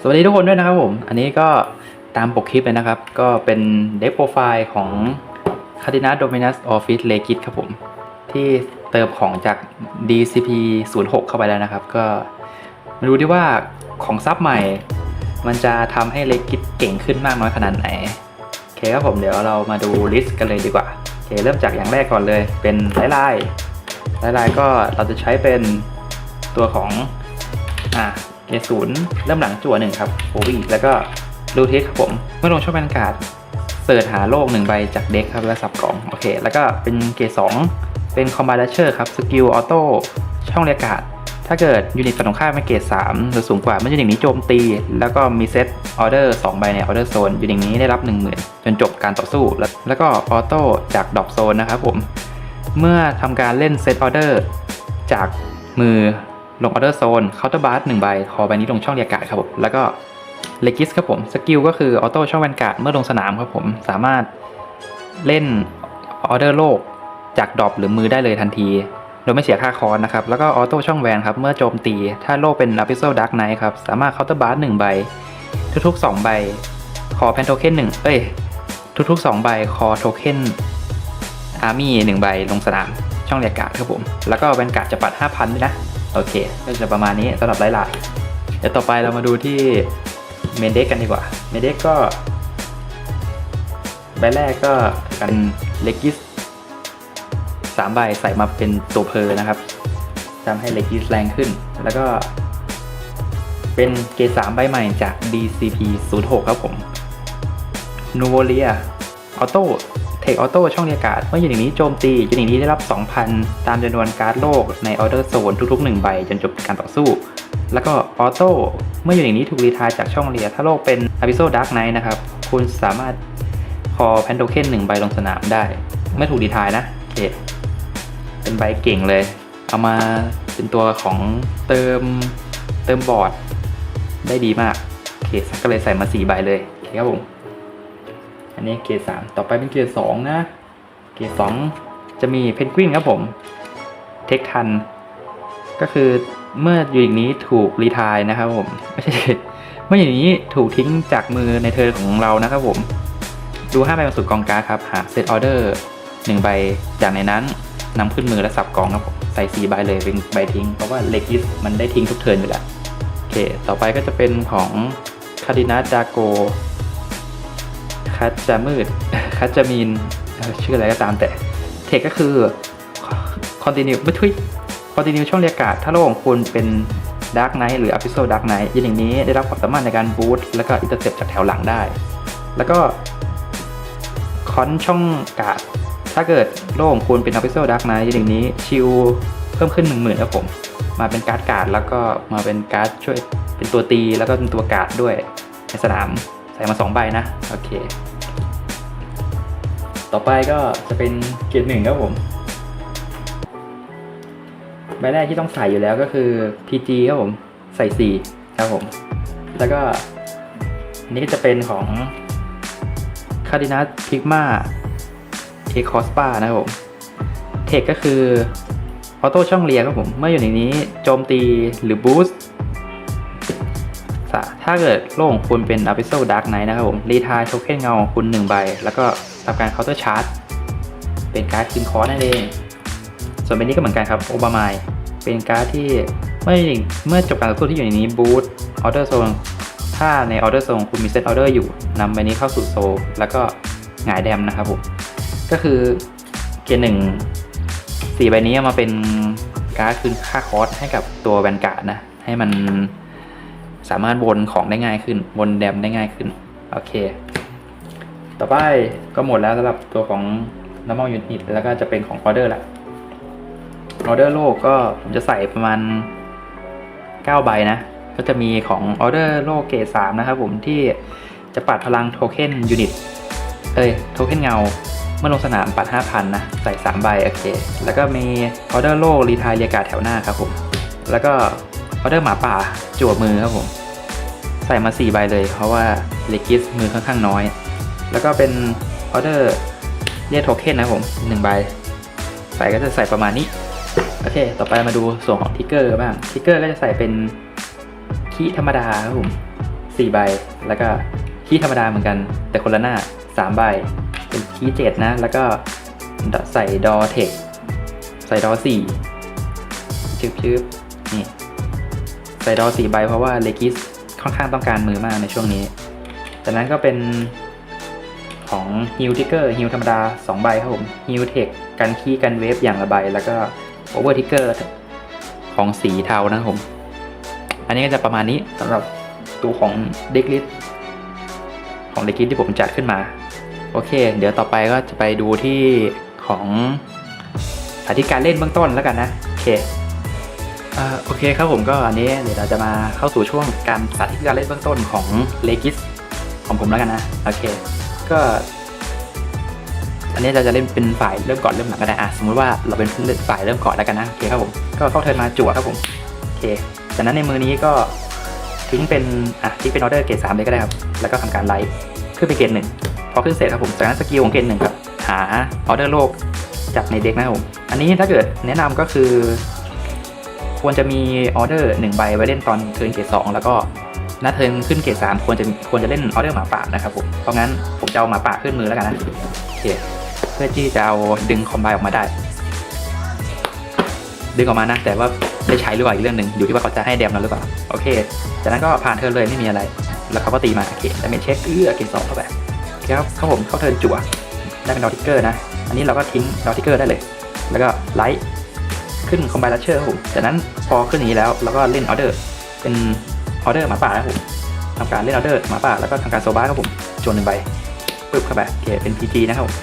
สวัสดีทุกคนด้วยนะครับผม อันนี้ก็ตามปกคลิปเลยนะครับ ก็เป็นเด็กโปรไฟล์ของ c a r d i n a Dominus Office l e g i t ครับผม ที่เติมของจาก DCP 06เข้าไปแล้วนะครับ ก็มาดูดิว่าของซับใหม่ มันจะทำให้ l e g i t เก่งขึ้นมากน้อยขนาดไหน โอเคครับผมเดี๋ยวเรามาดูลิสต์กันเลยดีกว่า โอเคเริ่มจากอย่างแรกก่อนเลย เป็นลายลายลายลายก็เราจะใช้เป็นตัวของอ่า เกรดศูนย์เริ่มหลังจั่วหนึ่งครับโอวีแล้วก็รูเทสครับผม เมื่อลงช่องบรรยากาศเสิร์ชหาโลกหนึ่งใบจากเด็กครับแล้วสับกล่องโอเค แล้วก็เป็นเกรดสองเป็นคอมบาร์เชอร์ครับสกิลออโต้ช่องเรียการ์ดถ้าเกิดยูนิตฝั่งตรงข้ามเป็นเกรด3หรือสูงกว่าเมื่อยูนิตนี้โจมตี แล้วก็มีเซตออเดอร์2ใบในออเดอร์โซนยูนิตนี้ได้รับ 10,000 จนจบการต่อสู้ แล้วแล้วก็ออโต้จากดรอปโซนนะครับผมเมื่อทำการเล่นเซตออเดอร์จากมือ ลงออเดอร์โซนเคาน์เตอร์บาร์หนึ่งใบคอใบนี้ลงช่องเรียการ์ดครับผมแล้วก็เลกิสครับผมสกิลก็คือออโต้ช่องแวนการ์ดเมื่อลงสนามครับผมสามารถเล่นออเดอร์โลกจากดรอปหรือมือได้เลยทันทีโดยไม่เสียค่าคอร์สนะครับแล้วก็ออโต้ช่องแวนครับเมื่อโจมตี ถ้าโลกเป็นอ p ิโซดักไนท์ครับสามารถเคาน์เตอร์บาร์หนึ่งใบ ทุกๆ 2 ใบคอแพนโทเค็นหนึ่งเอ้ยทุกๆ 2 ใบคอโทเค็นอาร์มี่หนึ่งใบลงสนามช่องเรียการ์ดครับผมแล้วก็แวนการ์ดจะปัด 5,000ด้วยนะ โอเค ก็จะประมาณนี้สำหรับไล่ลายเดี๋ยวต่อไปเรามาดูที่เมนเด็กกันดีกว่า เมนเด็กก็ใบแรกก็เป็นเลกิสสามใบใส่มาเป็นตัวเพอนะครับทำให้เลกิสแรงขึ้น แล้วก็เป็นเกสามใบใหม่จาก DCP 06ครับผมนูโวเลียออโต้ เทคออโต้ช่องเรียการ์ดเมื่อยูนิตนี้โจมตียูนิตนี้ได้รับ 2,000 ตามจำนวนการ์ดโลกในออเดอร์โซนทุก ๆ 1 ใบจนจบการต่อสู้ แล้วก็ออโต้เมื่อยูนิตนี้ถูกรีทายจากช่องเรียถ้าโลกเป็นอ b ิโซดาร์กไนท์นะครับ คุณสามารถคอแพนโทเคนหนึ่งใบลงสนามได้ ไม่ถูกรีทายนะโอเคเป็นใบเก่งเลย เอามาเป็นตัวของเติมเติมบอร์ดได้ดีมากโอเคก็เลยใส่มา4ใบเลยโอเคครับผม อันนี้เกรดสามต่อไปเป็นเกรดสองนะ เกรดสองจะมีเพนกวินครับผม เทคทัน ก็คือเมื่ออยู่อย่างนี้ถูกรีทายนะครับผม ไม่ใช่เมื่ออย่างนี้ถูกทิ้งจากมือในเทิร์นของเรานะครับผม ดู5ใบบนสุดกองการ์ดครับ หาเซตออเดอร์1ใบจากในนั้นนำขึ้นมือและสับกองครับผมใส่4ใบเลยเป็นใบทิ้ง เพราะว่าเลกิสมันได้ทิ้งทุกเทิร์นอยู่แล้วโอเค ต่อไปก็จะเป็นของคาดินาดาโก คัดจะมืดคัดจะมีนชื่ออะไรก็ตามแต่เทคก็คือ continue ไม่ทุย continue ช่องเรียการ์ดถ้าโลกของคุณเป็น Dark Knight หรือ Episode Dark Knight ยินอย่างนี้ได้รับความสามารถในการบูตแล้วก็อินเตอร์เซปจากแถวหลังได้ แล้วก็คอนช่องการ์ดถ้าเกิดโลกของคุณเป็น Episode Dark Knight ยินอย่างนี้ชิลเพิ่มขึ้น 1 0,000ครับผม มาเป็นการ์ดการ์ดแล้วก็มาเป็นการ์ดช่วยเป็นตัวตีแล้วก็เป็นตัวการ์ดด้วยในสนามใส่มา 2 ใบนะ โอเค ต่อไปก็จะเป็นเกียร์หนึ่งครับผมใบแรกที่ต้องใส่อยู่แล้วก็คือ PG ครับผมใส่ 4 ครับผม แล้วก็นนี้ก็จะเป็นของ c a r d i n a s Pigma e c o s p a นะครับผมเทคก็คือออโต้ช่องเลียครับผม เมื่ออยู่ในนี้โจมตีหรือบูสต์ ถ้าเกิดโลกของคุณเป็น a p i s o Dark Knight นะครับผมรีทายโทเค็นเงาของคุณ 1 ใบ แล้วก็ทำการเคาน์เตอร์ชาร์จเป็นการ์ดคิงคอร์นั่นเอง ส่วนใบนี้ก็เหมือนกันครับโอบามายเป็นการ์ดที่เมื่อเมื่อจบการต่อสู้ที่อยู่ในนี้บูตออเดอร์โซนถ้าในออเดอร์โซนคุณมีเซตออเดอร์อยู่นำใบนี้เข้าสู่โซลแล้วก็หงายแดมนะครับผมก็คือเกียร์หนึ่งสี่ใบนี้มาเป็นการ์ดคืนค่าคอสให้กับตัวแวนการ์ดนะให้มัน สามารถวนของได้ง่ายขึ้น วนแดมได้ง่ายขึ้น โอเค ต่อไปก็หมดแล้วสำหรับตัวของ normal unit แล้วก็จะเป็นของ order ละ order โลกก็ผมจะใส่ประมาณ 9 ใบนะ ก็จะมีของ order โลกเกรด3นะครับผมที่จะปัดพลังโทเค็นยูนิต เอ้ย โทเค็นเงา เมื่อลงสนามปัด 5,000 นะ ใส่ 3 ใบ โอเค แล้วก็มี order โลกรีทายเรียการแถวหน้าครับผม แล้วก็ ออเดอร์หมาป่าจั่วมือครับผม ใส่มา 4 ใบเลย เพราะว่าเลกิสมือค่อนข้างน้อย แล้วก็เป็นออเดอร์เรียกโทเค็นนะผม1ใบ ใส่ก็จะใส่ประมาณนี้ โอเค ต่อไปมาดูส่วนของทิกเกอร์บ้างทิกเกอร์ก็จะใส่เป็นคีธรรมดาครับผมสี่ใบ แล้วก็คีย์ธรรมดาเหมือนกัน แต่คนละหน้าสามใบ เป็นคีย์เจ็ดนะ แล้วก็ใส่ดอเทคใส่ดอสี่ชึบชึบ ส่ดอสี่ใบเพราะว่าเลกิสค่อนข้างต้องการมือมากในช่วงนี้ จากนั้นก็เป็นของฮิวทิกเกอร์ฮิวธรรมดา 2 ใบครับผมฮิวเทคกันคีย์กันเวฟอย่างละใบ แล้วก็โอเวอร์ทิกเกอร์ของสีเทานะครับผม อันนี้ก็จะประมาณนี้สำหรับตัวของเด็กลิสของเด็กลิสที่ผมจัดขึ้นมา โอเค เดี๋ยวต่อไปก็จะไปดูที่ของสาธิตการเล่นเบื้องต้นแล้วกันนะ โอเค โอเคครับผมก็อันนี้เดี๋ยวเราจะมาเข้าสู่ช่วงการสาธิตการเล่นเบื้องต้นของเลกิสของผมแล้วกันนะโอเค ก็ อันนี้เราจะเล่นเป็นฝ่ายเริ่มก่อนเริ่มหลังก็ได้อะสมมติว่าเราเป็นฝ่ายเริ่มก่อนแล้วกันนะโอเคครับผมก็เข้าเทิร์นมาจั่วครับผมโอเคจากนั้นในมือนี้ก็ทิ้งเป็นอะทิ้งเป็นออเดอร์เกรดสามเลยก็ได้ครับแล้วก็ทำการไลท์ขึ้นไปเกรดหนึ่งพอขึ้นเสร็จครับผมจากนั้นสกิลของเกรดหนึ่งครับหาออเดอร์โลกจากในเด็กนะครับผมอันนี้ถ้าเกิดแนะนำก็คือ ควรจะมีออเดอร์หนึ่งใบไว้เล่นตอนเทิร์นเกรดสองแล้วก็หน้าเทิร์นขึ้นเกรดสามควรจะควรจะเล่นออเดอร์หมาป่านะครับผมเพราะงั้นผมจะเอาหมาป่าขึ้นมือแล้วกันนะโอเคเพื่อที่จะเอาดึงคอมไบออกมาได้ ดึงออกมานะ แต่ว่าได้ใช้หรือเปล่าอีกเรื่องหนึ่งอยู่ที่ว่าเขาจะให้แดมเราหรือเปล่าโอเคจากนั้นก็ผ่านเทิร์นเลยไม่มีอะไร แล้วเขาก็ตีมาโอเคแล้วเป็นเช็คเอื้อเกรดสองเข้าไปคครับเข้าผมเข้าเทิร์นจั่วได้เป็นดอทิกเกอร์นะ อันนี้เราก็ทิ้งดอทิกเกอร์ได้เลย แล้วก็ไลท์ ขึ้นคอมไบลัชเชอร์ครับผมจากนั้นพอขึ้นอย่างนี้แล้วเราก็เล่นออเดอร์เป็นออเดอร์หมาป่านะครับผมทำการเล่นออเดอร์หมาป่าแล้วก็ทำการโซบ้าครับผมจนหนึ่งใบปึ๊บเข้าไปโอเคเป็น PG นะครับผม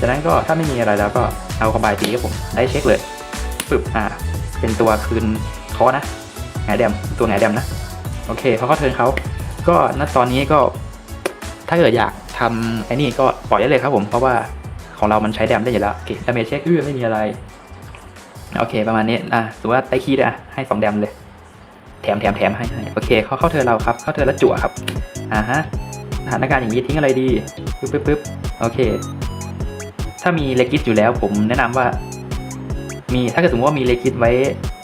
จากนั้นก็ถ้าไม่มีอะไรแล้วก็เอาคอมไบตีครับผมได้เช็คเลยปึ๊บอ่าเป็นตัวคืนคอนะแหนแดมตัวแหนแดมนะโอเคเขาก็เทินเขาก็ณตอนนี้ก็ถ้าเกิดอยากทำไอ้นี่ก็ปล่อยได้เลยครับผมเพราะว่าของเรามันใช้แดมได้อยู่แล้วโอเคดาเมจเช็คอื้อไม่มีอะไร โอเคประมาณนี้อะสมมติว่าได้คีย์ด้วยอะให้สองแดมเลยแถมแถมแถมให้ให้โอเคเขาเข้าเทิร์นเราครับ เข้าเทิร์นแล้วจั่วครับอ่าฮะสถานการณ์อย่างนี้ทิ้งอะไรดีปึ๊บปึ๊บปึ๊บโอเค ถ้ามีเลกิสอยู่แล้วผมแนะนำว่า มีถ้าเกิดสมมติว่ามีเลกิสไว้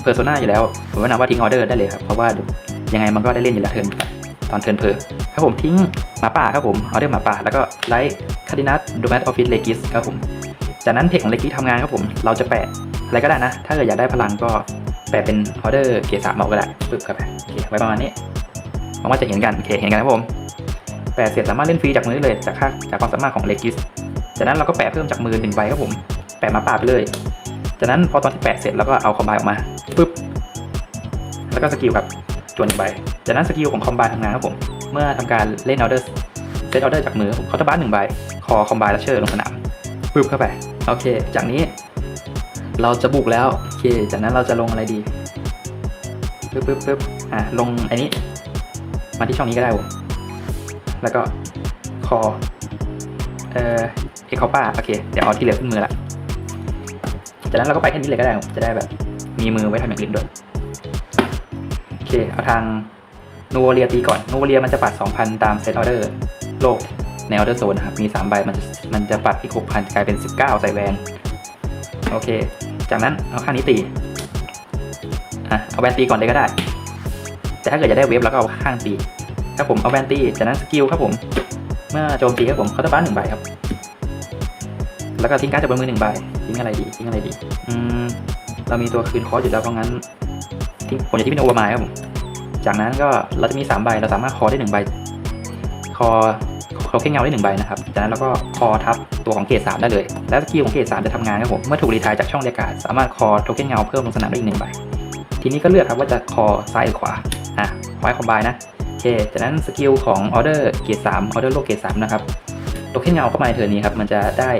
เพอร์โซนาอยู่แล้ว ผมแนะนำว่าทิ้งออเดอร์ได้เลยครับเพราะว่ายังไงมันก็ได้เล่นอยู่แล้วเทิร์นตอนเทิร์นเพอร์ครับผมทิ้งหมาป่าครับผมออเดอร์หมาป่าแล้วก็ไลท์คาร์ดินัสดูแมสออฟฟิศเลกิสครับผมจากนั้นเทคของเลกิสทำงานครับผมเราจะแปะ อะไรก็ได้นะ ถ้าเกิดอยากได้พลังก็แปะเป็นออเดอร์เกียร์สามเอาก็ได้ปึ๊บครับโอเคไว้ประมาณนี้หวังว่าจะเห็นกันโอเคเห็นกันครับผมแปะเสร็จสามารถเล่นฟรีจากมือได้เลยจากค่าจากความสามารถของเลกิสจากนั้นเราก็แปะเพิ่มจากมือหนึ่งใบครับผม แปะมาป่าไปเลย จากนั้นพอตอนที่แปะเสร็จแล้วก็เอาคอมไบออกมาปึ๊บแล้วก็สกิลครับจวนหนึ่งใบ จากนั้นสกิลของคอมไบทำงานครับผม เมื่อทำการเล่นออเดอร์เซตออเดอร์จากมือเขาจะบ้านหนึ่งใบ คอคอมไบแล้วเชิญลงสนามปึ๊บเข้าไป โอเค จากนี้ เราจะบุกแล้วโอเค จากนั้นเราจะลงอะไรดีปึ๊บปึ๊บปึ๊บอะลงอันนี้ มาที่ช่องนี้ก็ได้ผมแล้วก็คอเอ่อเอคอป้าโอเค เดี๋ยวเอาที่เหลือขึ้นมือละจากนั้นเราก็ไปแค่นี้เลยก็ได้ผมจะได้แบบมีมือไว้ทำอย่างอื่นด้วยโอเค เอาทางนูโวเรียตีก่อนนูโวเรียมันจะปัด 2,000 ตามเซตออเดอร์โลกในออเดอร์โซนนะครับ มี 3 ใบมันจะมันจะปัดอีก 6,000 กลายเป็น 19 ใส่แวน โอเค จากนั้นเอาข้างนี้ตีอะเอาแวนตีก่อนเลยก็ได้ แต่ถ้าเกิดจะได้เวฟแล้วก็เอาข้างตีถ้าผมเอาแวนตีจากนั้นสกิลครับผม เมื่อโจมตีครับผมเขาจะบ้านหนึ่งใบครับ แล้วก็ทิ้งการ์ดจากบนมือหนึ่งใบทิ้งอะไรดีทิ้งอะไรดีอืมเรามีตัวคืนคอร์สอยู่แล้วเพราะงั้นทิ้งผมจะทิ้งเป็นโอเวอร์ไมล์ครับผมจากนั้นก็เราจะมีสามใบเราสามารถคอได้หนึ่งใบ คอ คอแค่เงาได้หนึ่งใบนะครับ จากนั้นเราก็คอทับตัวของเกรดสามได้เลย แล้วสกิลของเกรดสามจะทำงานครับผม เมื่อถูกรีทายจากช่องเรียกการสามารถคอโทเค็นเงาเพิ่มลงสนามได้อีกหนึ่งใบ ทีนี้ก็เลือกครับว่าจะคอซ้ายหรือขวา อะไว้คอมไบนะโอเค จากนั้นสกิลของออเดอร์เกรดสามออเดอร์โลกเกรดสามนะครับโทเค็นเงาเข้ามาในเทิร์นนี้ครับ มันจะได้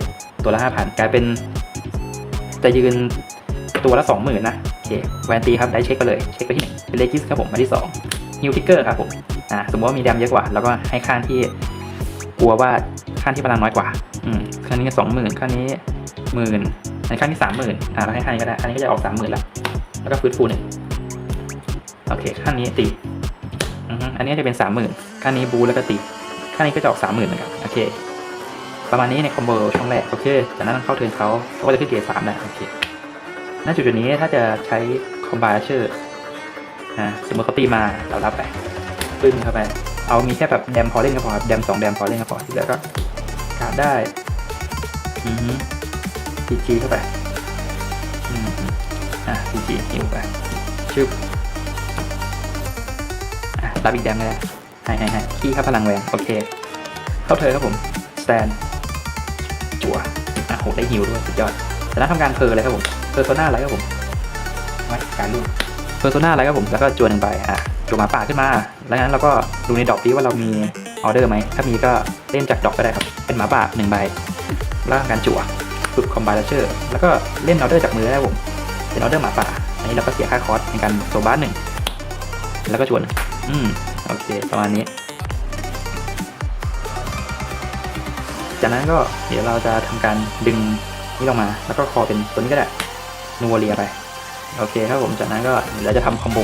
ตัวละห้าพันกลายเป็น จะยืนตัวละสองหมื่นนะโอเคแวนตีครับได้เช็คไปเลย เช็คไปที่หนึ่งเป็นเลกิสครับผมมาที่สองฮิวทิกเกอร์ครับผม อ่า สมมติว่ามีแดมเยอะกว่า แล้วก็ให้ข้างที่ กลัวว่าข้างที่พลังน้อยกว่าอืมข้างนี้สองหมื่นข้างนี้หมื่นในข้างที่สามหมื่นอ่าเราให้ข้างนี้ก็ได้ข้างนี้ก็จะออกสามหมื่นละแล้วก็ฟื้นฟูหนึ่งโอเคข้างนี้ตีอืมอันนี้จะเป็นสามหมื่นข้างนี้บูแล้วก็ตีข้างนี้ก็จะออกสามหมื่นเหมือนกันโอเค ประมาณนี้ในคอมโบช่องแรกโอเคจากนั้นเข้าเทิร์นเขาเขาก็จะขึ้นเกียรดสามแหล้วโอเคณจุดจุดนี้ถ้าจะใช้คอมไบชื่อนะสมมติเขาตีมาเรารับไปปึ้งเข้าไป เอามีแค่แบบแดมพอเล่นก็พอแดมสองแดมพอเล่นก็พอที่เหลือก็การดได้อือฮึจีจีเข้าไปอืมอะจีจีหิวไปชึบอะรับอีกแดมก็ได้ให้ให้ให้ขี้เข้าพลังแหวนโอเค เข้าเธอครับผมสแตนจั่วอะโหได้หิวด้วยสุดยอดจากนั้นทำการเพอเลยครับผมเพอร์โซน่าอะไรครับผมไว้การลูกเพอร์โซน่าอะไรครับผมแล้วก็จั่วหนึ่งใบอะจั่วหมาป่าขึ้นมา แล้วงั้นเราก็ดูในดอปดีว่าเรามีออเดอร์ไหม ถ้ามีก็เล่นจากดอปก็ได้ครับ เป็นหมาป่าหนึ่งใบ แล้วการจั่วฝึกคอมไบเลเชอร์ แล้วก็เล่นออเดอร์จากมือได้ผม เป็นออเดอร์หมาป่า อันนี้เราก็เสียค่าคอร์สในการโซบ้านหนึ่ง แล้วก็ชวน อืม โอเค ประมาณนี้ จากนั้นก็เดี๋ยวเราจะทำการดึงนี่ลงมา แล้วก็คอเป็นตัวนี้ก็ได้นัวเรียไป โอเคครับผม จากนั้นก็เดี๋ยวเราจะทำคอมโบ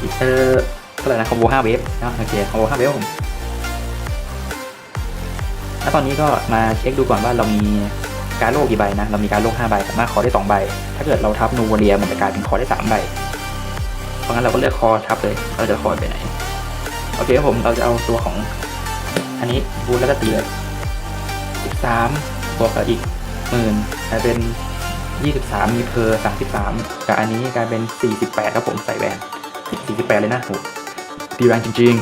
อีกเออ เท่าไรนะคอมโบห้าเวฟนะโอเคคอมโบห้าเวฟผมแล้วตอนนี้ก็มาเช็คดูก่อนว่าเรามีการโลกกี่ใบนะ เรามีการโลก5ใบสามารถคอได้ 2 ใบ ถ้าเกิดเราทับนูวเรียมันจะกลายเป็นคอได้ 3 ใบ เพราะงั้นเราก็เลือกคอทับเลย เราจะคอไปไหน โอเคครับผม เราจะเอาตัวของ อันนี้บูทแล้วก็ตีเลย13บวกกับอีกหมื่นกลายเป็น 23 มีเพอร์33กับอันนี้กลายเป็น 48ครับผมใส่แหวน48 เลยนะโห ตีแรงจริง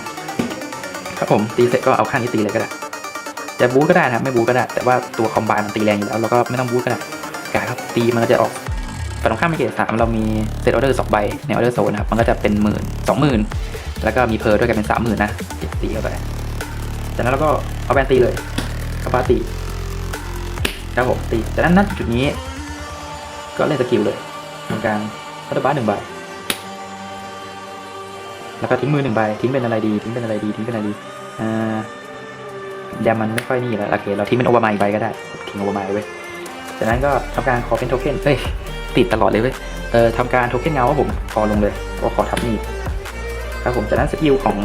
ๆครับผมตีเสร็จก็เอาข้างนี้ตีเลยก็ได้จะบูทก็ได้นะครับไม่บูทก็ได้ แต่ว่าตัวคอมไบมันตีแรงอยู่แล้วเราก็ไม่ต้องบูทก็ได้กาครับตีมันก็จะออกฝั่งตรงข้ามไม่เกตสามเรามีเซตออเดอร์สองใบในออเดอร์โซนนะครับมันก็จะเป็นหมื่นสองหมื่นแล้วก็มีเพอร์ด้วยกันเป็นสามหมื่นนะตีเข้าไปจากนั้นเราก็เอาแบนตีเลยเอาปาตีครับผมตีจากนั้นณจุดนี้ ก็เล่นสกิลเลยทำการพัตบ้าหนึ่งใบ แล้วก็ทิ้งมือหนึ่งใบทิ้งเป็นอะไรดีทิ้งเป็นอะไรดีทิ้งเป็นอะไรดีอ่าแดมมันไม่ค่อยนี่แล้วโอเคเราทิ้งเป็นโอเวอร์ไมล์ไปก็ได้ทิ้งโอเวอร์ไมล์ไว้จากนั้นก็ทำการขอเป็นโทเค็นเฮ้ยติดตลอดเลยเว้ยเออทำการโทเค็นเงาครับผมขอลงเลยก็ขอทับนี่ครับผมจากนั้นสกิลของ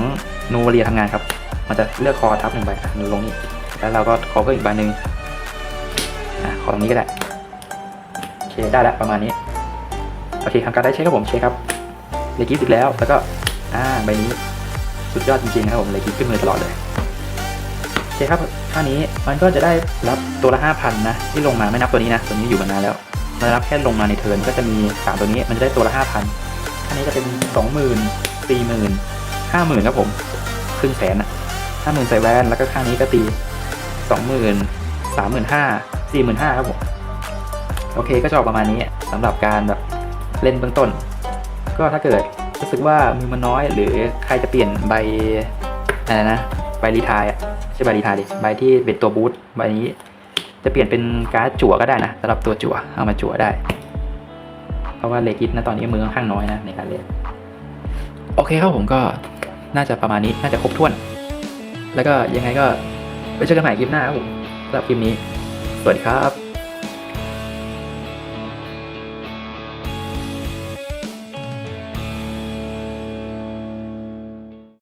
นูเรียทำงานครับ มันจะเลือกคอทับหนึ่งใบลงนี่แล้วเราก็ขอเพิ่มอีกใบหนึ่งอะขอตรงนี้ก็ได้โอเคได้แล้วประมาณนี้โอเคทำการได้เช็คครับผมเช็คครับเลกิสอีกแล้วแล้วก็ อ่าใบนี้สุดยอดจริงๆนะครับผมเลกิสขึ้นมือตลอดเลยโอเคครับท่านี้มันก็จะได้รับตัวละห้าพันนะที่ลงมาไม่นับตัวนี้นะตัวนี้อยู่มานานแล้วมันรับแค่ลงมาในเทิร์นก็จะมีสามตัวนี้มันจะได้ตัวละห้าพันท่านี้จะเป็นสองหมื่นสี่หมื่นห้าหมื่นครับผมครึ่งแสนอะห้าหมื่นใส่แวนแล้วก็ข้างนี้ก็ตีสองหมื่นสามหมื่นห้าสี่หมื่นห้าครับผมโอเคก็จะออกประมาณนี้สำหรับการแบบเล่นเบื้องต้น ก็ถ้าเกิด รู้สึกว่ามือมันน้อย หรือใครจะเปลี่ยนใบอะไรนะใบรีไทายอะใช่ใบรีไทายดิใบที่เป็นตัวบูทใบนี้ จะเปลี่ยนเป็นการ์ดจั่วก็ได้นะสำหรับตัวจั่วเอามาจั่วได้ เพราะว่าเลกิสนะตอนนี้มือค่อนข้างน้อยนะในการเล่นโอเคครับผมก็น่าจะประมาณนี้น่าจะครบถ้วน แล้วก็ยังไงก็ไปเจอกันใหม่คลิปหน้าครับผมสำหรับคลิปนี้ สวัสดีครับ